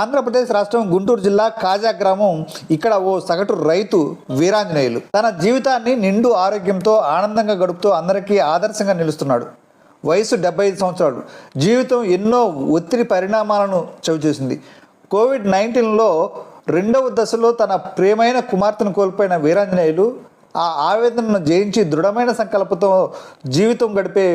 ఆంధ్రప్రదేశ్ రాష్ట్రం గుంటూరు జిల్లా కాజా గ్రామం. ఇక్కడ ఓ సగటు రైతు వీరాంజనేయులు. తన జీవితాన్ని నిండు ఆరోగ్యంతో ఆనందంగా గడుపుతూ అందరికీ ఆదర్శంగా నిలుస్తున్నాడు. వయసు డెబ్బై ఐదు సంవత్సరాలు. జీవితం ఎన్నో ఒత్తిడి పరిణామాలను చవిచూసింది. కోవిడ్ నైన్టీన్లో రెండవ దశలో తన ప్రియమైన కుమార్తెను కోల్పోయిన వీరాంజనేయులు ఆ ఆవేదనను జయించి దృఢమైన సంకల్పంతో జీవితం గడిపే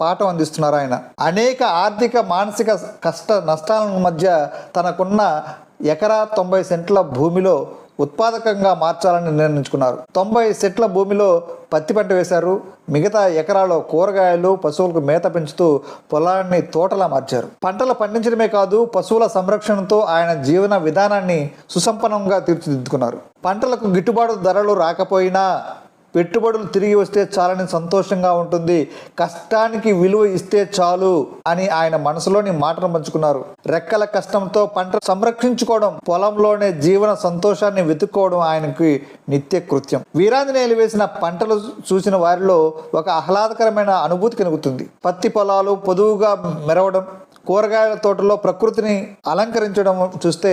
పాఠం అందిస్తున్నారు ఆయన. అనేక ఆర్థిక మానసిక కష్ట నష్టాల మధ్య తనకున్న ఎకరా తొంభై సెంట్ల భూమిలో ఉత్పాదకంగా మార్చాలని నిర్ణయించుకున్నారు. తొంభై సెట్ల భూమిలో పత్తి పంట వేశారు. మిగతా ఎకరాలో కూరగాయలు పశువులకు మేత పెంచుతూ పొలాన్ని తోటలా మార్చారు. పంటలు పండించడమే కాదు పశువుల సంరక్షణతో ఆయన జీవన విధానాన్ని సుసంపన్నంగా తీర్చిదిద్దుకున్నారు. పంటలకు గిట్టుబాటు ధరలు రాకపోయినా పెట్టుబడులు తిరిగి వస్తే చాలని సంతోషంగా ఉంటుంది. కష్టానికి విలువ ఇస్తే చాలు అని ఆయన మనసులోని మాటను పంచుకున్నారు. రెక్కల కష్టంతో పంట సంరక్షించుకోవడం పొలంలోనే జీవన సంతోషాన్ని వెతుక్కోవడం ఆయనకి నిత్య కృత్యం. వీరాంజనేయులు వేసిన పంటలు చూసిన వారిలో ఒక ఆహ్లాదకరమైన అనుభూతి కలుగుతుంది. పత్తి పొలాలు పొదువుగా మెరవడం కూరగాయల తోటలో ప్రకృతిని అలంకరించడం చూస్తే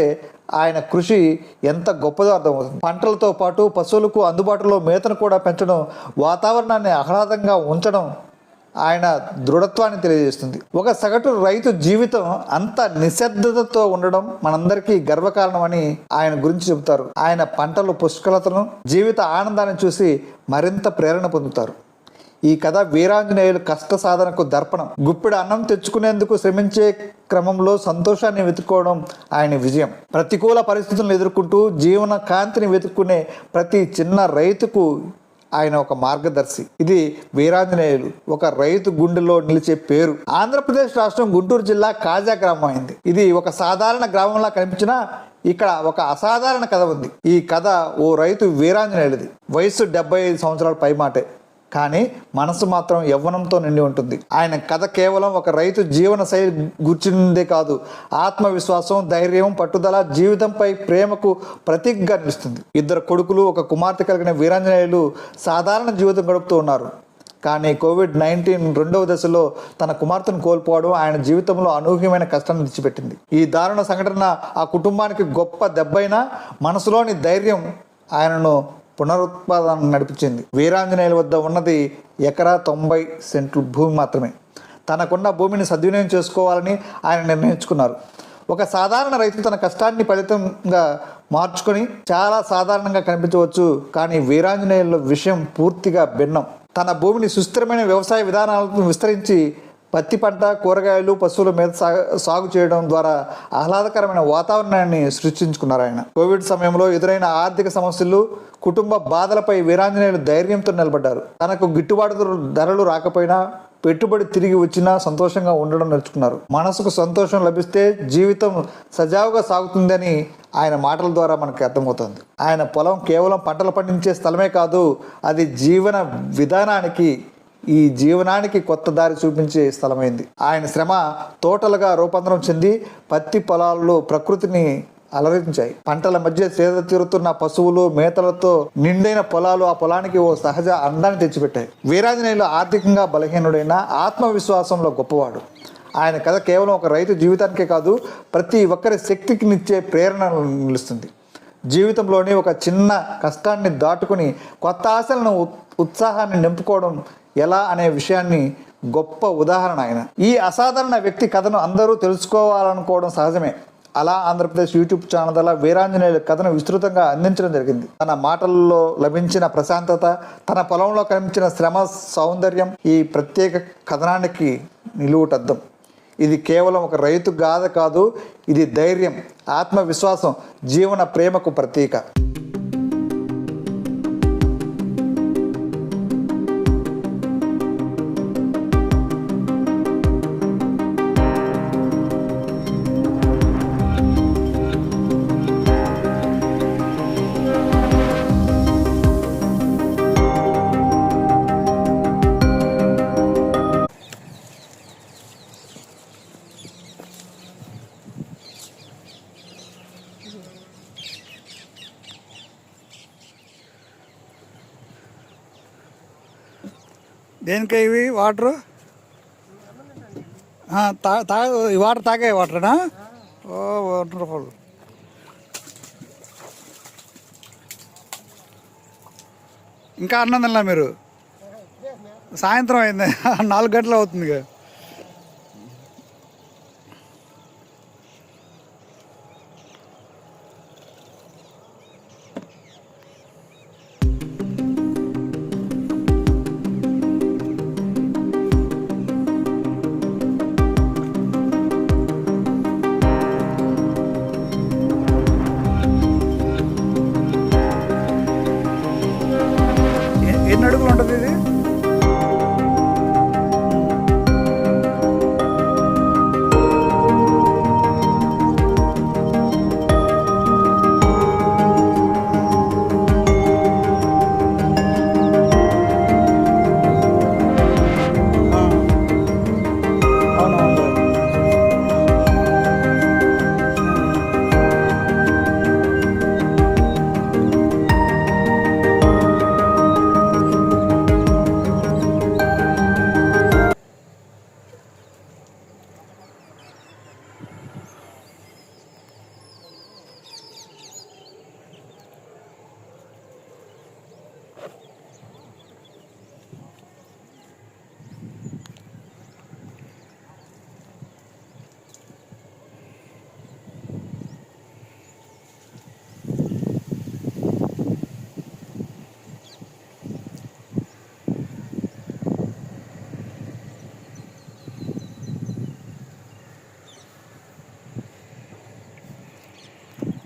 ఆయన కృషి ఎంత గొప్పదో అర్థమవుతుంది. పంటలతో పాటు పశువులకు అందుబాటులో మేతను కూడా పెంచడం వాతావరణాన్ని ఆహ్లాదంగా ఉంచడం ఆయన దృఢత్వాన్ని తెలియజేస్తుంది. ఒక సగటు రైతు జీవితం అంత నిశ్శబ్దతతో ఉండడం మనందరికీ గర్వకారణమని ఆయన గురించి చెబుతారు. ఆయన పంటలు పుష్కలతను జీవిత ఆనందాన్ని చూసి మరింత ప్రేరణ పొందుతారు. ఈ కథ వీరాంజనేయులు కష్ట సాధనకు దర్పణం. గుప్పిడి అన్నం తెచ్చుకునేందుకు శ్రమించే క్రమంలో సంతోషాన్ని వెతుక్కోవడం ఆయన విజయం. ప్రతికూల పరిస్థితులను ఎదుర్కొంటూ జీవన కాంతిని వెతుక్కునే ప్రతి చిన్న రైతుకు ఆయన ఒక మార్గదర్శి. ఇది వీరాంజనేయులు ఒక రైతు గుండెలో నిలిచే పేరు. ఆంధ్రప్రదేశ్ రాష్ట్రం గుంటూరు జిల్లా కాజా గ్రామం అయింది. ఇది ఒక సాధారణ గ్రామంలా కనిపించినా ఇక్కడ ఒక అసాధారణ కథ ఉంది. ఈ కథ ఓ రైతు వీరాంజనేయులది. వయసు డెబ్బై ఐదు సంవత్సరాల పైమాటే. కానీ మనసు మాత్రం యవ్వనంతో నిండి ఉంటుంది. ఆయన కథ కేవలం ఒక రైతు జీవన శైలి గుర్చిందే కాదు ఆత్మవిశ్వాసం ధైర్యం పట్టుదల జీవితంపై ప్రేమకు ప్రతీకగా అనిపిస్తుంది ఇద్దరు కొడుకులు ఒక కుమార్తె కలిగిన వీరాంజనేయులు సాధారణ జీవితం గడుపుతూ ఉన్నారు. కానీ కోవిడ్ నైన్టీన్ రెండవ దశలో తన కుమార్తెను కోల్పోవడం ఆయన జీవితంలో అనూహ్యమైన కష్టాన్ని తెచ్చిపెట్టింది. ఈ దారుణ సంఘటన ఆ కుటుంబానికి గొప్ప దెబ్బైనా మనసులోని ధైర్యం ఆయనను పునరుత్పాదన నడిపించింది. వీరాంజనేయుల వద్ద ఉన్నది ఎకరా తొంభై సెంట్లు భూమి మాత్రమే. తనకున్న భూమిని సద్వినియోగం చేసుకోవాలని ఆయన నిర్ణయించుకున్నారు. ఒక సాధారణ రైతు తన కష్టాన్ని ఫలితంగా మార్చుకొని చాలా సాధారణంగా కనిపించవచ్చు కానీ వీరాంజనేయుల విషయం పూర్తిగా భిన్నం. తన భూమిని సుస్థిరమైన వ్యవసాయ విధానాలను విస్తరించి పత్తి పంట కూరగాయలు పశువుల మీద సా- సాగు చేయడం ద్వారా ఆహ్లాదకరమైన వాతావరణాన్ని సృష్టించుకున్నారు ఆయన. కోవిడ్ సమయంలో ఎదురైన ఆర్థిక సమస్యలు కుటుంబ బాధలపై వీరాంజనేయులు ధైర్యంతో నిలబడ్డారు. తనకు గిట్టుబాటు ధరలు రాకపోయినా పెట్టుబడి తిరిగి వచ్చినా సంతోషంగా ఉండడం నేర్చుకున్నారు. మనసుకు సంతోషం లభిస్తే జీవితం సజావుగా సాగుతుందని ఆయన మాటల ద్వారా మనకు అర్థమవుతుంది. ఆయన పొలం కేవలం పంటలు పండించే స్థలమే కాదు అది జీవన విధానానికి ఈ జీవనానికి కొత్త దారి చూపించే స్థలమైంది. ఆయన శ్రమ తోటలుగా రూపాంతరం చెంది పత్తి పొలాల్లో ప్రకృతిని అలరించాయి. పంటల మధ్య సేద తీరుతున్న పశువులు మేతలతో నిండైన పొలాలు ఆ పొలానికి ఓ సహజ అందాన్ని తెచ్చిపెట్టాయి. వీరాంజనేయులు ఆర్థికంగా బలహీనుడైన ఆత్మవిశ్వాసంలో గొప్పవాడు. ఆయన కథ కేవలం ఒక రైతు జీవితానికే కాదు ప్రతి ఒక్కరి శక్తికి నిచ్చే ప్రేరణ నిలుస్తుంది. జీవితంలోని ఒక చిన్న కష్టాన్ని దాటుకుని కొత్త ఆశలను ఉత్- ఉత్సాహాన్ని నింపుకోవడం ఎలా అనే విషయాన్ని గొప్ప ఉదాహరణ ఆయన. ఈ అసాధారణ వ్యక్తి కథను అందరూ తెలుసుకోవాలనుకోవడం సహజమే. అలా ఆంధ్రప్రదేశ్ యూట్యూబ్ ఛానల్ ద్వారా వీరాంజనేయుల కథను విస్తృతంగా అందించడం జరిగింది. తన మాటల్లో లభించిన ప్రశాంతత తన పొలంలో కనిపించిన శ్రమ సౌందర్యం ఈ ప్రత్యేక కథనానికి నిలువుటద్దం. ఇది కేవలం ఒక రైతు గాథ కాదు ఇది ధైర్యం ఆత్మవిశ్వాసం జీవన ప్రేమకు ప్రతీక. దేనికా ఇవి? వాటరు? తా తా ఈ వాటర్ తాగే వాటరేనా? ఓ వండర్ఫుల్. ఇంకా అన్నం తినలా మీరు? సాయంత్రం అయింది. నాలుగు గంటలు అవుతుంది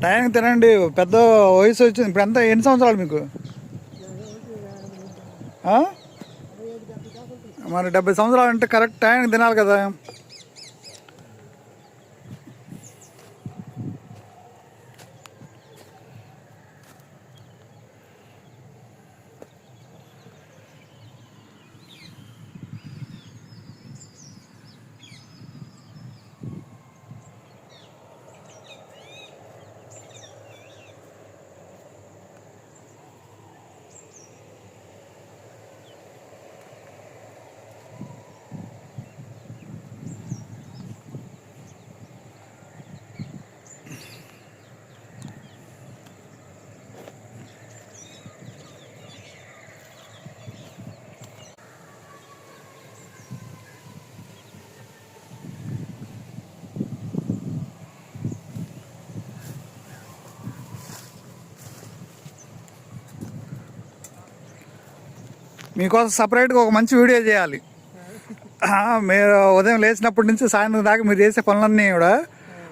టైంకి తినండి పెద్ద వయసు వచ్చింది. ఇప్పుడు ఎంత ఎన్ని సంవత్సరాలు మీకు? మరి డెబ్బై సంవత్సరాలు అంటే కరెక్ట్ టైంకి తినాలి కదా. మీకోసం సపరేట్గా ఒక మంచి వీడియో చేయాలి. మీరు ఉదయం లేచినప్పటి నుంచి సాయంత్రం దాకా మీరు చేసే పనులన్నీ కూడా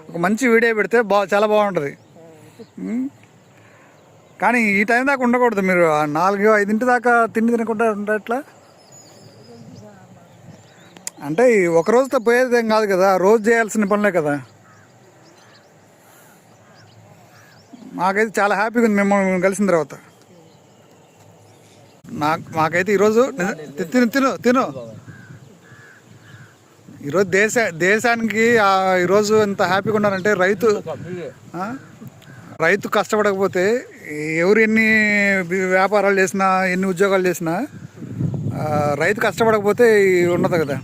ఒక మంచి వీడియో పెడితే బా చాలా బాగుంటుంది. కానీ ఈ టైం దాకా ఉండకూడదు మీరు. నాలుగు ఐదింటి దాకా తిండి తినకుండా ఉండట్లా అంటే ఒక రోజుతో పోయేది ఏం కాదు కదా. రోజు చేయాల్సిన పనులే కదా. మాకైతే చాలా హ్యాపీగా ఉంది. మిమ్మల్ని కలిసిన తర్వాత. నాకు మాకైతే ఈరోజు తిను తిను తిను. ఈరోజు దేశ దేశానికి ఈరోజు ఎంత హ్యాపీగా ఉన్నారంటే రైతు రైతు కష్టపడకపోతే ఎవరు ఎన్ని వ్యాపారాలు చేసినా ఎన్ని ఉద్యోగాలు చేసినా రైతు కష్టపడకపోతే ఉండదు కదా.